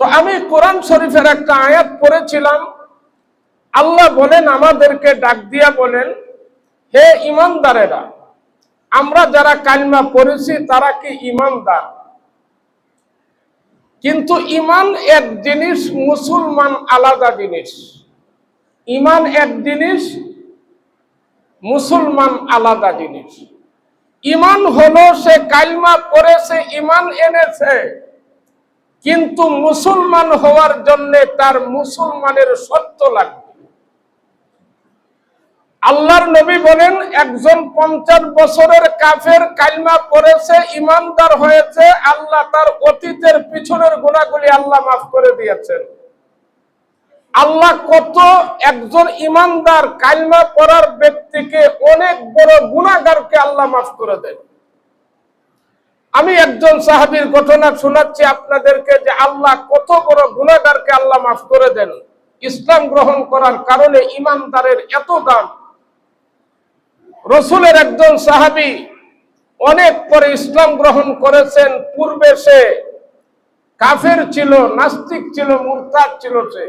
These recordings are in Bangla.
তো আমি কোরআন শরীফের একটা আয়াত পড়েছিলাম। আল্লাহ বলেন, আমাদেরকে ডাক দিয়া বলেন, হে ইমানদারেরা, আমরা যারা কালমা পড়েছি, তারা কি ইমানদার? কিন্তু ইমান এক জিনিস, মুসলমান আলাদা জিনিস। ইমান এক জিনিস, মুসলমান আলাদা জিনিস। ইমান হলো সে কালমা পড়েছে, ইমান এনেছে। কিন্তু মুসলমান হওয়ার জন্য তার মুসলমানের সত্য লাগবে। আল্লাহর নবী বলেন, একজন পঞ্চাশ বছরের কাফের কালমা পড়েছে, ইমানদার হয়েছে, আল্লাহ তার অতীতের পিছনের গুণাগুলি আল্লাহ মাফ করে দিয়েছেন। আল্লাহ কত একজন ইমানদার কালমা পড়ার ব্যক্তিকে অনেক বড় গুণাগারকে আল্লাহ মাফ করে দেন। আমি একজন সাহাবীর ঘটনা শোনাচ্ছি আপনাদেরকে যে আল্লাহ কত বড় গুণাগারকে আল্লাহ মাফ করে দেন। ইসলাম গ্রহণ করার কারণে ইমানদারের এত দাম। রসুলের একজন সাহাবী অনেক পরে ইসলাম গ্রহণ করেছেন, পূর্বে সে কাফের ছিল, নাস্তিক ছিল, মুরতাদ ছিল সে।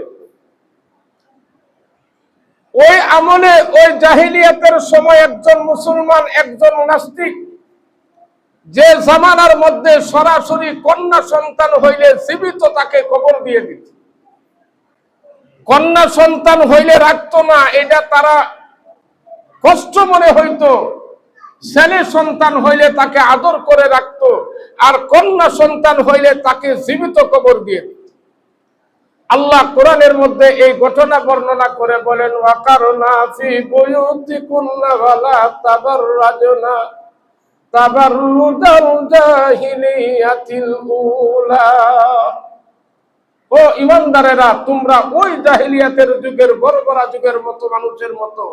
ওই আমলে, ওই জাহিলিয়াতের সময় একজন মুসলমান, একজন নাস্তিক যে জামানার মধ্যে সরাসরি কন্যা সন্তান হইলে জীবিত তাকে কবর দিয়ে দিত। কন্যা সন্তান হইলে রাখতো না, এটা তারা কষ্ট মনে হইতো। ছেলে সন্তান হইলে তাকে আদর করে রাখতো আর কন্যা সন্তান হইলে তাকে জীবিত কবর দিয়ে দিত। আল্লাহ কোরআনের মধ্যে এই ঘটনা বর্ণনা করে বলেন ওয়াকারনা ফি বুয়ুতিকুন্না ওয়ালা তাবাররাজনা। তাবাররুজাল জাহিলিয়াতিল উলা। ও ইমানদারেরা, তোমরা ওই জাহিলিয়াতের যুগের, বর্বরা যুগের মতো, মানুষের মতো,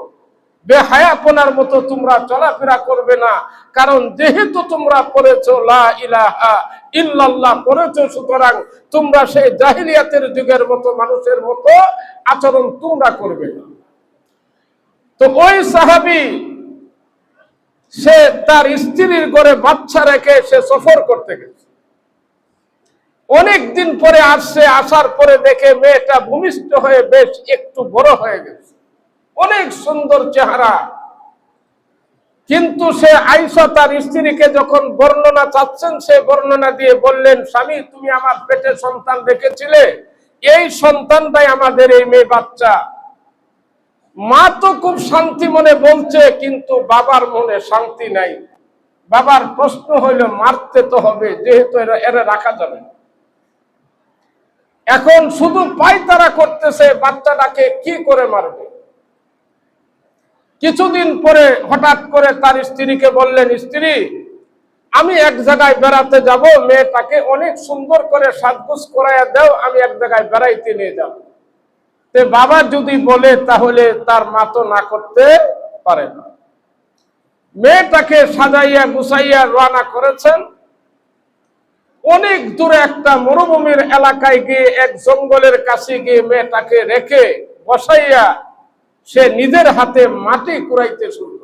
বেহায়াপনার মতো তোমরা চলাফেরা করবে না। কারণ যেহেতু তোমরা পড়েছো, লা ইলাহা ইল্লাল্লাহ পড়েছো, সুতরাং তোমরা সেই জাহিলিয়াতের যুগের মতো, মানুষের মতো আচরণ তোমরা করবে না। তো ওই সাহাবী সে তার স্ত্রীর ঘরে বাচ্চা রেখে সে সফর করতে গেছে। অনেক দিন পরে আসছে আসার পরে দেখে মেয়েটা ভূমিষ্ঠ হয়ে বেশ একটু বড় হয়ে গেছে। অনেক সুন্দর চেহারা। কিন্তু সে আইসা তার স্ত্রীকে যখন বর্ণনা চাচ্ছেন, সে বর্ণনা দিয়ে বললেন, স্বামী, তুমি আমার পেটে সন্তান রেখেছিলে। এই সন্তানটাই আমাদের এই মেয়ে বাচ্চা। মা তো খুব শান্তি মনে বলছে, কিন্তু বাবার মনে শান্তি নাই। বাবার প্রশ্ন হইল, মারতে তো হবে, যেহেতু এরা এরা রাখা যাবে এখন শুধু পায়তারা করতেছে, বাচ্চাটাকে কি করে মারবে? কিছুদিন পরে হঠাৎ করে তার স্ত্রীকে বললেন, স্ত্রী, আমি এক জায়গায় বেড়াতে যাব, মেয়েটাকে অনেক সুন্দর করে সাজগুজ করাইয়া দাও, আমি এক জায়গায় বেড়াইতে নিয়ে যাব। তে বাবা যদি বলে, তাহলে তার মা তো না করতে পারে না। মেয়েটাকে সাজাইয়া গুছাইয়া রওনা করেছেন। অনেক দূরে একটা মরুভূমির এলাকায় গিয়ে, এক জঙ্গলের কাছে গিয়ে মেয়েটাকে রেখে বসাইয়া সে নিজের হাতে মাটি কুড়াইতে শুরু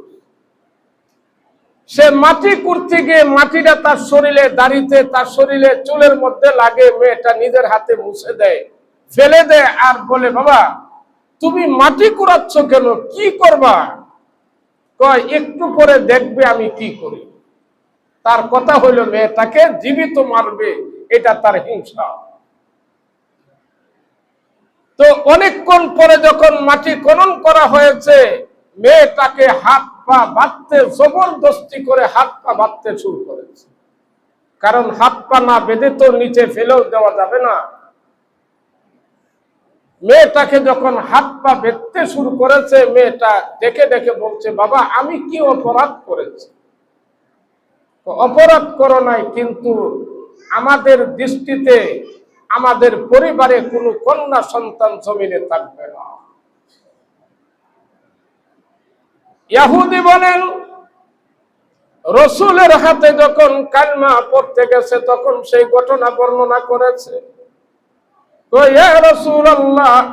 সে মাটি কুড়তে গিয়ে মাটিটা তার শরীরে দাড়িতে, তার শরীরে চুলের মধ্যে লাগে, মেয়েটা নিজের হাতে মুছে দেয়। ফেলে দেয় আর বলে, বাবা, তুমি মাটি কুড়াচ্ছ কেন? কি করবা? কয়, একটু পরে দেখবে আমি কি করি। তার কথা হইল, মেয়েটাকে জীবিত মারবে, এটা তার হিংসা। তো অনেকক্ষণ পরে যখন মাটি খনন করা হয়েছে, মেয়েটাকে হাত পা বাঁধতে, জবরদস্তি করে হাত পা বাঁধতে শুরু করেছে। কারণ হাত পা না বেঁধে তো নিচে ফেলেও দেওয়া যাবে না। মেয়েটাকে যখন হাত পা বেঁধতে শুরু করেছে, মেয়েটা দেখে দেখে বলছে, বাবা, আমি কি অপরাধ করেছি? অপরাধ করো নাই, কিন্তু আমাদের দৃষ্টিতে আমাদের পরিবারে কোনো কন্যা সন্তান জমিনে থাকবে না। ইয়াহুদি বলেন, রসুলের হাতে যখন কালমা পড়তে গেছে, তখন সেই ঘটনা বর্ণনা করেছে।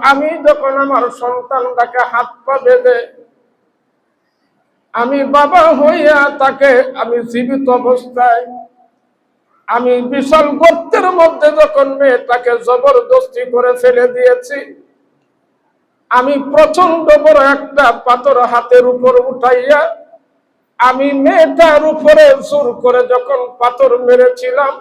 আমি যখন আমার সন্তানটাকে হাত পা বেঁধে আমি বাবা হইয়া তাকে আমি জীবিত অবস্থায়, আমি বিশাল গর্তের মধ্যে যখন মেয়েটাকে জবরদস্তি করে ফেলে দিয়েছি, আমি প্রচণ্ড বড় একটা পাথর হাতের উপর উঠাইয়া আমি মেয়েটার উপরে জোর করে যখন পাথর মেরেছিলাম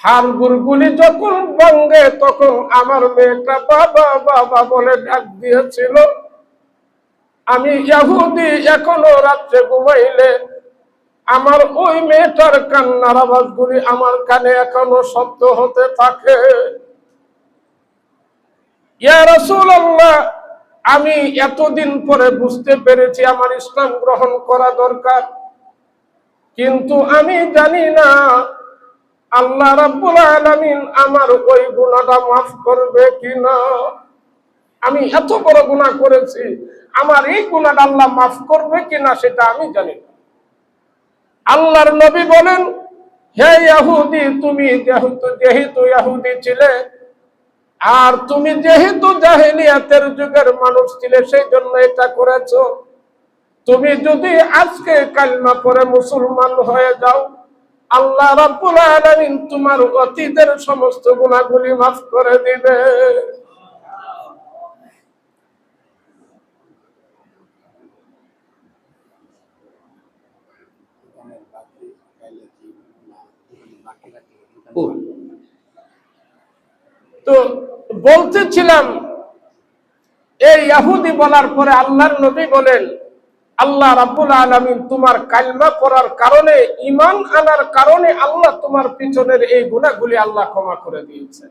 হাড় গুড়গুলি যখন ভাঙ্গে তখন আমার মেয়েটা বাবা বাবা বলে ডাক দিয়েছিল। আমি ইয়াহুদি এখনও রাত্রে ঘুমাইলে। আমার ওই মেয়েটার কান্নার আওয়াজগুলি আমার কানে এখনও শব্দ হতে থাকে। আমি এতদিন পরে বুঝতে পেরেছি আমার ইসলাম গ্রহণ করা দরকার। কিন্তু আমি জানি না আল্লাহ রাব্বুল আলামিন আমার ওই গুনাহটা মাফ করবে কিনা? আমি এত বড় গুনাহ করেছি, আমার এই গুনাহটা আল্লাহ মাফ করবে কিনা সেটা আমি জানি না। আল্লাহর নবী বলেন, হে ইহুদি তুমি যেহেতু যেহেতু ইহুদি ছিলে, আর তুমি যেহেতু জাহিলিয়াতের যুগের মানুষ ছিলে, সেই জন্য এটা করেছ। তুমি যদি আজকে কালমা পরে মুসলমান হয়ে যাও আল্লাহ রাব্বুল আলামিন তোমার অতীতের সমস্ত গুনাহগুলি মাফ করে দিবে। তো বলতেছিলাম এই ইয়াহুদি বলার পরে আল্লাহর নবী বলেন আল্লাহ রাব্বুল আলামিন তোমার কালমা পড়ার কারণে, ঈমান আনার কারণে আল্লাহ তোমার পিছনের এই গুনাহগুলি আল্লাহ ক্ষমা করে দিয়েছেন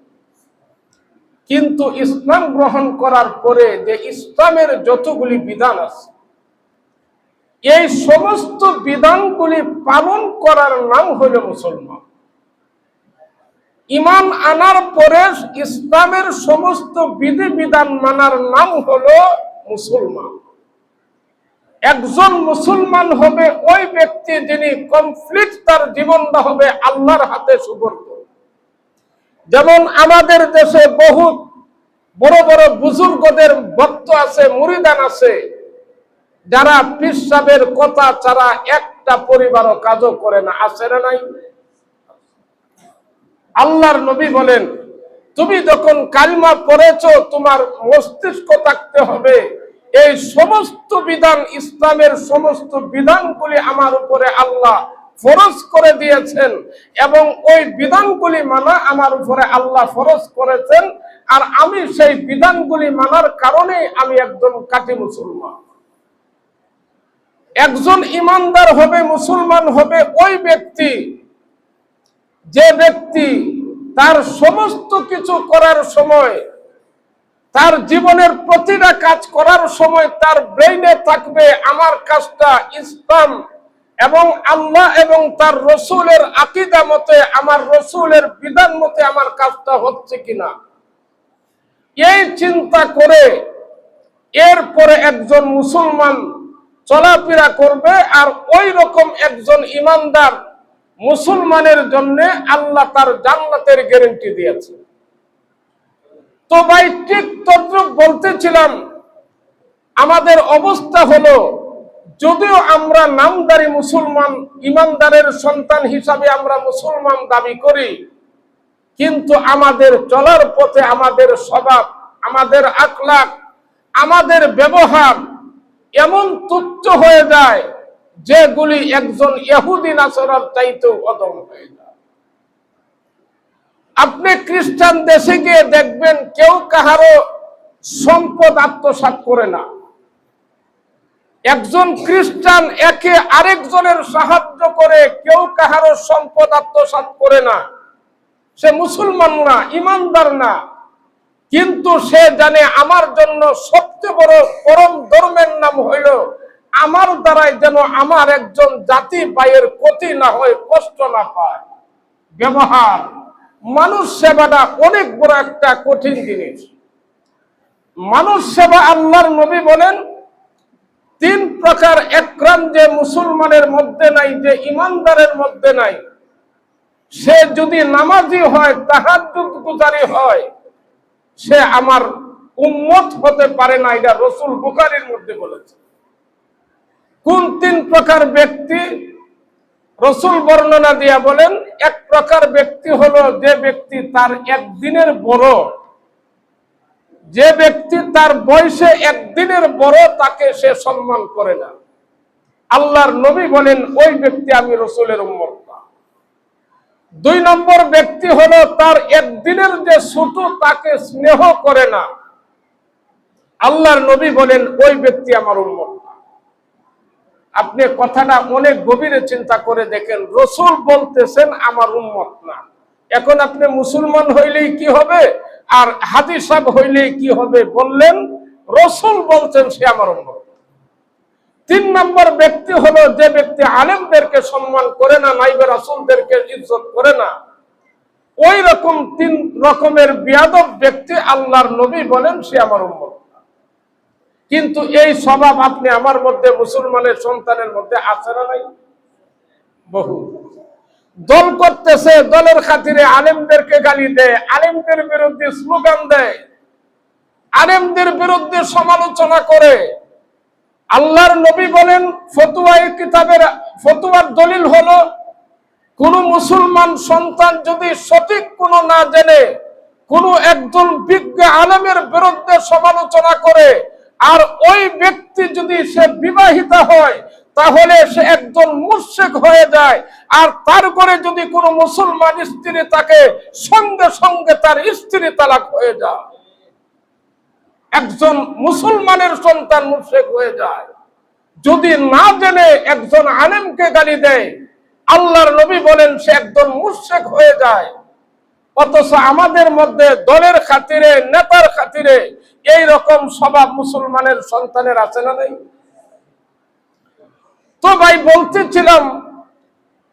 কিন্তু ইসলাম গ্রহণ করার পরে যে ইসলামের যতগুলি বিধান আছে, এই সমস্ত বিধানগুলি পালন করার নাম হলো মুসলমান। ইমান আনার পরে ইসলামের সমস্ত বিধি বিধান মানার নাম হলো মুসলমান। একজন মুসলমান হবে, ওই ব্যক্তি যিনি কমপ্লিট তার জীবনটা হবে আল্লাহর হাতে সুবর্ণ। যেমন আমাদের দেশে বহু বড় বড় বুজুর্গদের ভক্ত আছে, মুরিদান আছে, যারা পিসাবের কথা ছাড়া একটা পরিবারও কাজও করে না, আছে না নাই? আল্লাহর নবী বলেন, তুমি যখন কালমা পড়েছ, তোমার মস্তিষ্ক থাকতে হবে। এই সমস্ত বিধান, ইসলামের সমস্ত বিধানগুলি আমার উপরে আল্লাহ ফরজ করে দিয়েছেন এবং ওই বিধানগুলি মানা আমার উপরে আল্লাহ ফরজ করেছেন আর আমি সেই বিধানগুলি মানার কারণে আমি একজন কাটি মুসলমান। একজন ইমানদার হবে, মুসলমান হবে ওই ব্যক্তি, যে ব্যক্তি তার সমস্ত কিছু করার সময় তার জীবনের প্রতিটা কাজ করার সময় তার ব্রেইনে থাকবে আমার কাজটা ইসলাম এবং আল্লাহ এবং তার রসুলের আকিদা মতে, আমার রসুলের বিধান মতে আমার কাজটা হচ্ছে কিনা। এই চিন্তা করে এরপরে একজন মুসলমান চলাফেরা করবে আর ওই রকম একজন ইমানদার মুসলমানের জন্য আল্লাহ তার জান্নাতের গ্যারেন্টি দিয়েছে। তো ভাই, ঠিক তদ্রুপ বলতেছিলাম, আমাদের অবস্থা হলো, যদিও আমরা নামদারি মুসলমান, ইমানদারের সন্তান হিসাবে আমরা মুসলমান দাবি করি, কিন্তু আমাদের চলার পথে আমাদের স্বভাব, আমাদের আখলাক আমাদের ব্যবহার এমন তুচ্ছ হয়ে যায়, যেগুলি একজন ইহুদি নাসরার চাইতেও অদম হয়ে যায়। আপনি খ্রিস্টান দেশে গিয়ে দেখবেন কেউ কাহারো সম্পদ আত্মসাত করে না। একজন খ্রিস্টান একে আরেকজনের সাহায্য করে কেউ কাহারো সম্পদ আত্মসাত করে না। সে মুসলমান না, ইমানদার না। কিন্তু সে জানে আমার জন্য সবচেয়ে বড় পরম ধর্মের নাম হইল আমার দ্বারাই যেন আমার একজন জাতি পায়ের ক্ষতি না হয়, কষ্ট না পায়। ব্যবহার। মানুষ সেবাটা অনেক বড় একটা কঠিন জিনিস। মানুষ সেবা আল্লাহর নবী বলেন, তিন প্রকার একরাম যে মুসলমানের মধ্যে নাই, যে ইমানদারের মধ্যে নাই, সে যদি নামাজি হয় তাহার গুজারি হয়, সে আমার উন্মত হতে পারে না, এটা রসুল বুখারির মধ্যে বলেছে। কোন তিন প্রকার ব্যক্তি রসুল বর্ণনা দিয়া বলেন এক প্রকার ব্যক্তি হলো যে ব্যক্তি তার একদিনের বড় যে ব্যক্তি তার বয়সে একদিনের বড়, তাকে সে সম্মান করে না আল্লাহর নবী বলেন, ওই ব্যক্তি আমি রসুলের উম্মত না। দুই নম্বর ব্যক্তি হলো তার একদিনের যে ছোট তাকে স্নেহ করে না আল্লাহর নবী বলেন, ওই ব্যক্তি আমার উম্মত। আপনি কথাটা অনেক গভীরে চিন্তা করে দেখেন, রসুল বলতেছেন, আমার উম্মত না। এখন আপনি মুসলমান হইলেই কি হবে? আর হাদিস সাহেব হইলেই কি হবে বললেন, রসুল বলছেন সে আমার উন্মত তিন নম্বর ব্যক্তি হলো যে ব্যক্তি আলেমদেরকে সম্মান করে না, নাইবে রাসুলদেরকে ইজ্জত করে না। ওই রকম তিন রকমের বিয়াদব ব্যক্তি আল্লাহর নবী বলেন, সে আমার উম্মত। না। কিন্তু এই স্বভাব আপনি আমার মধ্যে মুসলমানের সন্তানের মধ্যে আছে না নাই? বহু। দল করতেছে, দলের খাতিরে আলেমদেরকে গালি দেয়, আলেমদের বিরুদ্ধে স্লোগান দেয়, আলেমদের বিরুদ্ধে সমালোচনা করে। আল্লাহর নবী বলেন, ফতুয়া কিতাবের, ফতুয়ার দলিল হলো, কোন মুসলমান সন্তান যদি সঠিক কোন না জেনে, কোন একজন বিজ্ঞ আলেমের বিরুদ্ধে সমালোচনা করে আর ওই ব্যক্তি যদি সে বিবাহিতা হয়, তাহলে সে একজন মুর্শেক হয়ে যায়। আর তার করে যদি কোনো মুসলমান স্ত্রী তাকে সঙ্গে সঙ্গে তার স্ত্রী তালাক হয়ে যায়, একজন মুসলমানের সন্তান মুর্শেক হয়ে যায়। যদি না জেনে একজন আলেমকে গালি দেয়, আল্লাহর নবী বলেন সে একজন মুর্শেক হয়ে যায়। অথচ আমাদের মধ্যে দলের খাতিরে, নেতার খাতিরে এই রকম স্বভাব মুসলমানের সন্তানের আছে না নেই? তো ভাই, বলতেছিলাম,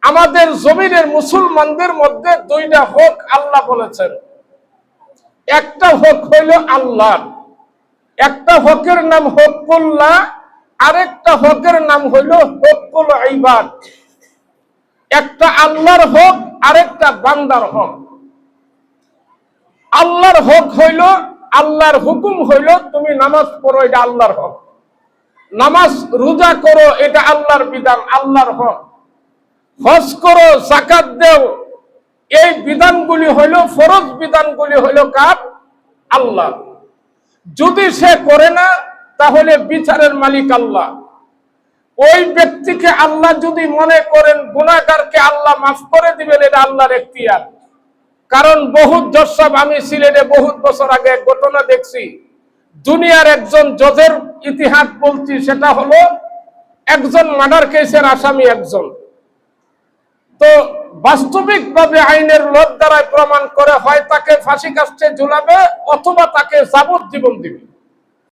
আমাদের জমিনের মুসলমানদের মধ্যে দুইটা হক আল্লাহ বলেছেন। একটা হক হইল আল্লাহ একটা হকের নাম হকুল্লাহ, আরেকটা হকের নাম হইল হকুল ইবাদ। একটা আল্লাহর হক, আরেকটা বান্দার হক। আল্লাহর হক হইল, আল্লাহর হুকুম হইল, তুমি নামাজ পড়ো, এটা আল্লাহর হক। নামাজ রোজা করো, এটা আল্লাহর বিধান, আল্লাহর হক। হজ করো জাকাত দেও, এই বিধানগুলি হইল, ফরজ বিধানগুলি হইল কার? আল্লাহ। যদি সে করে না, তাহলে বিচারের মালিক আল্লাহ। ওই ব্যক্তিকে আল্লাহ যদি মনে করেন গুণাগারকে আল্লাহ মাফ করে দিবেন, এটা আল্লাহর এখতিয়ার। কারণ বহুত দর্শক আমি সিলেটে বহুত বছর আগে ঘটনা দেখছি। দুনিয়ার একজন জজের ইতিহাস বলছি, সেটা হলো একজন মার্ডার কেসের আসামি একজন। তো বাস্তবিকভাবে আইনের লোক দ্বারাই প্রমাণ করে হয়, তাকে ফাঁসি কাস্টে ঝুলাবে অথবা তাকে যাবজ্জীবন দিবে।